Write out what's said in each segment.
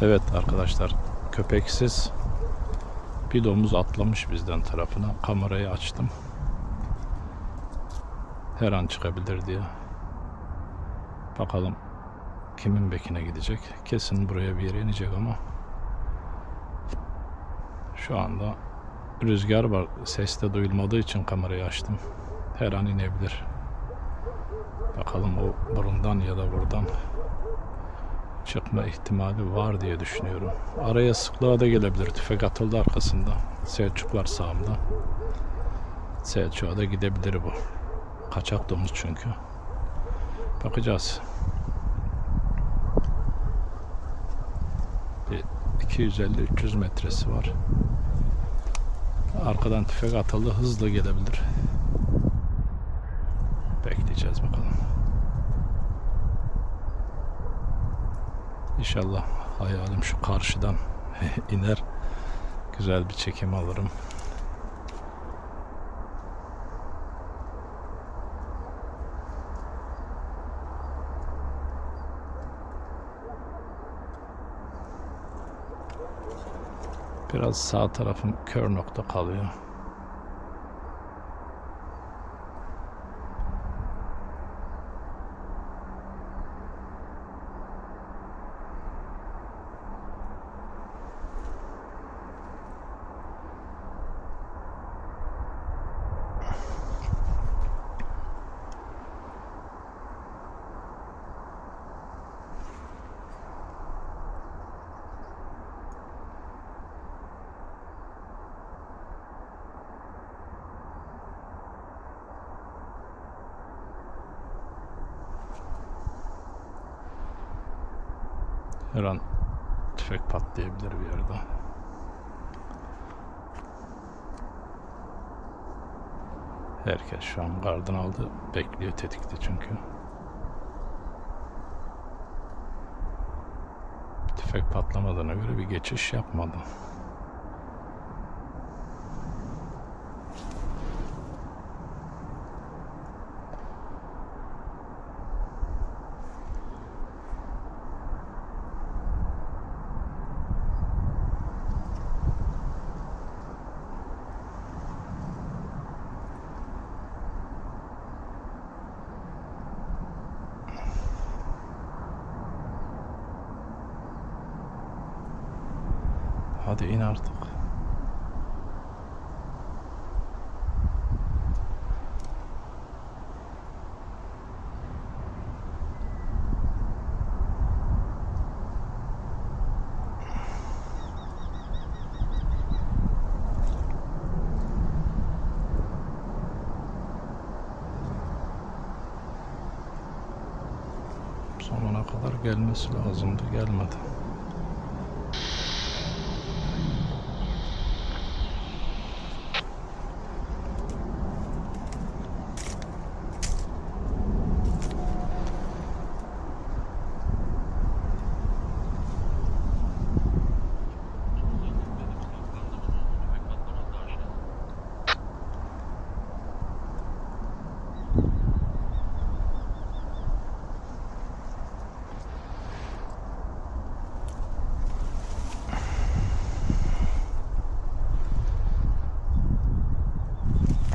Evet arkadaşlar köpeksiz bir domuz atlamış bizden tarafına. Kamerayı açtım. Her an çıkabilir diye. Bakalım kimin bekine gidecek. Kesin buraya bir yere inecek ama şu anda rüzgar var. Ses de duyulmadığı için kamerayı açtım. Her an inebilir. Bakalım o burundan ya da buradan çıkma ihtimali var diye düşünüyorum. Araya sıklığa da gelebilir. Tüfek atıldı arkasında. Selçuk var sağımda. Selçuk'a da gidebilir bu. Kaçak domuz çünkü. Bakacağız. Bir 250-300 metresi var. Arkadan tüfek atıldı. Hızlı gelebilir. Bekleyeceğiz bakalım. İnşallah hayalim şu karşıdan iner. Güzel bir çekim alırım. Biraz sağ tarafım kör nokta kalıyor. Her an tüfek patlayabilir bir yerde. Herkes şu an gardan aldı. Bekliyor tetikte çünkü. Tüfek patlamadığına göre bir geçiş yapmadı. Hadi in artık. Sonuna kadar gelmesi lazımdı, gelmedi.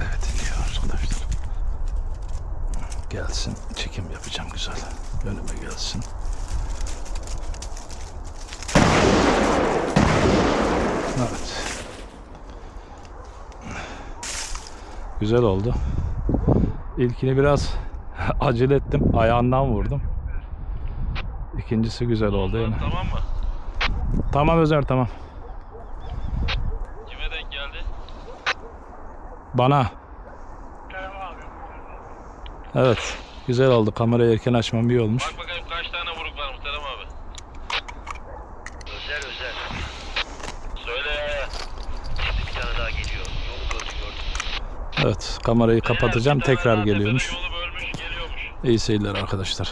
Evet iniyor arkadaşlar. Gelsin çekim yapacağım güzel. Önüme gelsin. Evet. Güzel oldu. İlkini biraz acele ettim. Ayağından vurdum. İkincisi güzel oldu yine. Tamam mı? Tamam Özer tamam. Kime denk geldi? Bana. Evet. Güzel oldu. Kamerayı erken açmam iyi olmuş. Bak bakayım kaç tane vuruk var Muhterem abi. Özel özel. Söyle ya. Şimdi bir tane daha geliyor. Yolu gördü gördü. Evet. Kamerayı kapatacağım. Tekrar daha tepeden geliyormuş. Yolu bölmüş geliyormuş. İyi seyirler arkadaşlar.